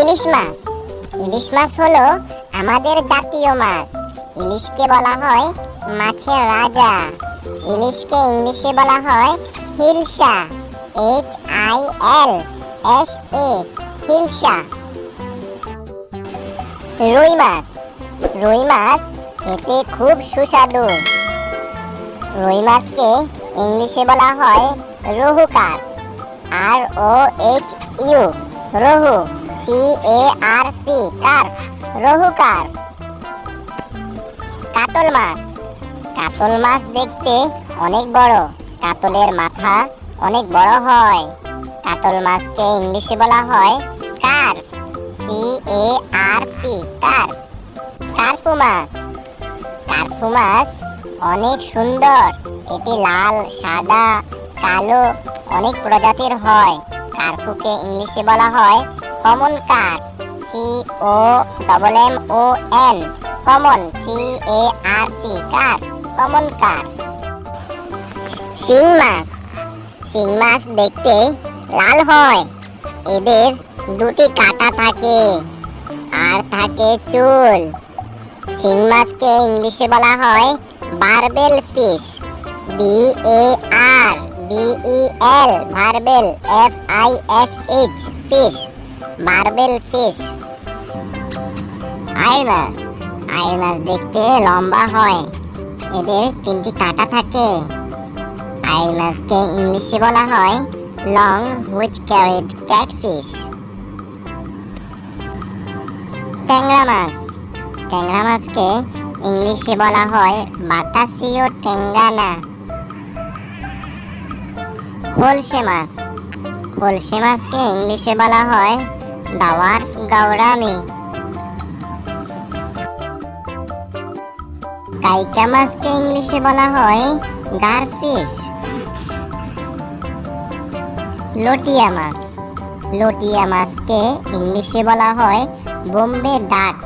ইলিশ মাছ। ইলিশ মাছ হলো আমাদের জাতীয় মাছ। ইলিশকে বলা হয় মাছের রাজা। ইলিশকে ইংলিশে বলা হয় hilsa H I L S A hilsa রুই মাছ। রুই মাছ খেতে খুব সুস্বাদু। রুই মাছকে ইংলিশে বলা হয় rohu carp R O H U rohu C A R C carp rohu carp কাতল মাছ। কাতল মাছ দেখতে অনেক বড়। কাতলের মাথা অনেক বড় হয়। কাতল মাছকে ইংলিশে বলা হয় carp C A R P carp কার্পু মাছ। কার্পু মাছ অনেক সুন্দর। এটি লাল, সাদা কালো, অনেক প্রজাতির হয়। কার্পুকে ইংলিশে বলা হয় common carp C O double M O N common C A R P carp common carp শিং মাছ শিং মাছ দেখতে লাল হয়। এদের দুটি কাঁটা থাকে আর থাকে চুল। শিং মাছকে ইংলিশে বলা হয় barbel fish B A R B E L barbel F I S H fish barbel fish I মাছ আই মাছ দেখতে লম্বা হয়। এদের তিনটি কাঁটা থাকে। আই মাছকে ইংলিশে বলা হয় লং হুইচ ক্যারিড ক্যাটফিশ ট্যাংরা মাছ। ট্যাংরা মাছকে ইংলিশে বলা হয় বাতাসিও টেঙ্গানা খোলসে মাছ। খোলসে মাছকে ইংলিশে বলা হয় দাওয়ার গাওরামি। কাইকা মাছকে ইংলিশে বলা হয় গারফিশ। লটিয়া মাছ। লটিয়া মাছকে ইংলিশে বলা হয় বোম্বে ডাক।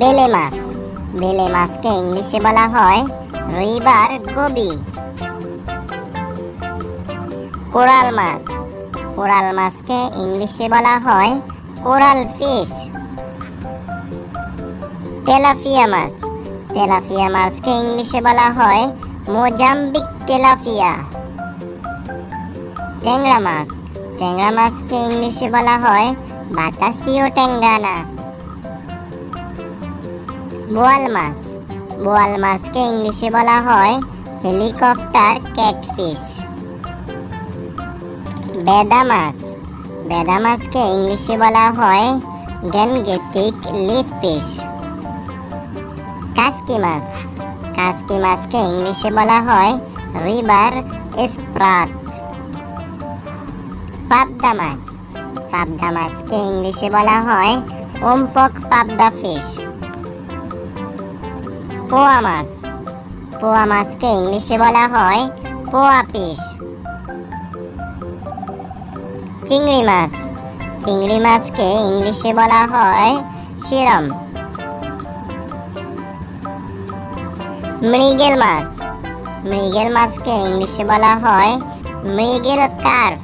বেলে মাছ। বেলে মাছকে ইংলিশে বলা হয় রিভার গোবি। কোরাল মাছ। কোরাল মাছকে ইংলিশে বলা হয় কোরাল ফিশ। তেলাপিয়া মাছ। তেলাপিয়া মাছকে ইংলিশে বলা হয় মোজাম্বিক তেলাপিয়া। ট্যাংরা মাছ। ট্যাংরা মাছকে ইংলিশে বলা হয় বাতাসিও ট্যাঙ্গানা বোয়াল মাছ। বোয়াল মাছকে ইংলিশে বলা হয় হেলিকপ্টার ক্যাটফিশ। বেদা মাছ বেদা মাছকে ইংলিশে বলা হয় গ্যানগেটিক লিফ ফিশ কাসকি মাছ। কাসকি মাছকে ইংলিশে বলা হয় রিভার স্প্রাট পাবদা মাছ। পাবদা মাছকে ইংলিশে বলা হয় ওমপক পাবদা ফিশ পোয়া মাছ। পোয়া মাছকে ইংলিশে বলা হয় পোয়া ফিশ চিংড়ি মাছ। চিংড়ি মাছকে ইংলিশে বলা হয় শিরম মৃগেল মাছ। মৃগেল মাছকে ইংলিশে বলা হয় মৃগেল কার্প।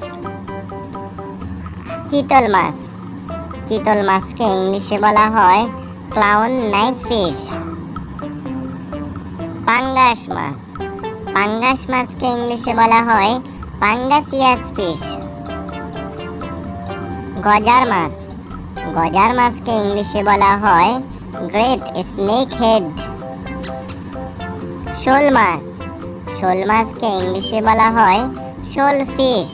চিতল মাছ। চিতল মাছকে ইংলিশে বলা হয় ক্লাউন নাইট ফিশ। পাঙ্গাস মাছ। পাঙ্গাস মাছকে ইংলিশে বলা হয় পাঙ্গাসিয়াস ফিশ। গজার মাছ। গজার মাছকে ইংলিশে বলা হয় গ্রেট স্নেক হেড শোল মাছ। শোল মাছকে ইংলিশে বলা হয় শোল ফিশ।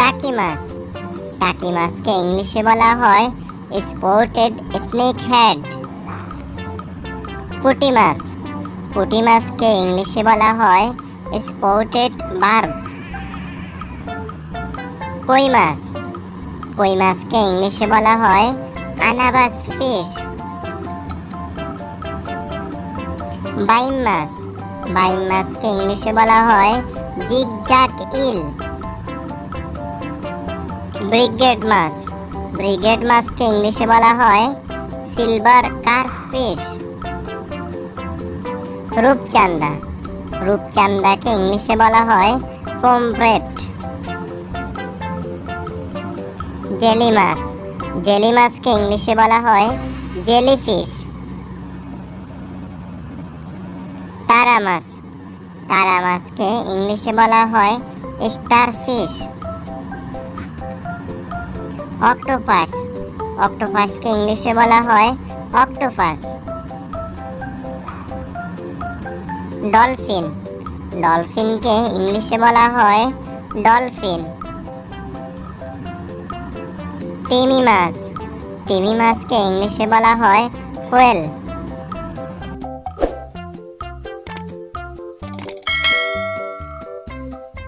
টাকি মাছ। টাকি মাছকে ইংলিশে বলা হয় স্পোর্টেড স্নেক হেড পুটি মাছ। পুটি মাছকে ইংলিশে বলা হয় স্পোর্টেড বার্বস। কই মাছ? কই মাছকে ইংলিশে বলা হয় আনাবাস ফিশ। বাইম মাছ। বাইম মাছকে ইংলিশে বলা হয় জিগজাক ইল। ব্রিগেড মাছ। ব্রিগেড মাছকে ইংলিশে বলা হয় সিলভার কার্প ফিশ। রূপচাঁদা রূপচাঁদাকে ইংলিশে বলা হয় পমফ্রেট। জেলি মাছ। জেলি মাছকে ইংলিশে বলা হয় জেলিফিশ তারা মাছ। তারা মাছকে ইংলিশে বলা হয় স্টার ফিশ। অক্টোপাস। অক্টোপাসকে ইংলিশে বলা হয় অক্টোপাস। ডলফিন। ডলফিনকে ইংলিশে বলা হয় ডলফিন। তিমি মাছ। তিমি মাছকে ইংলিশে বলা হয় হোয়েল।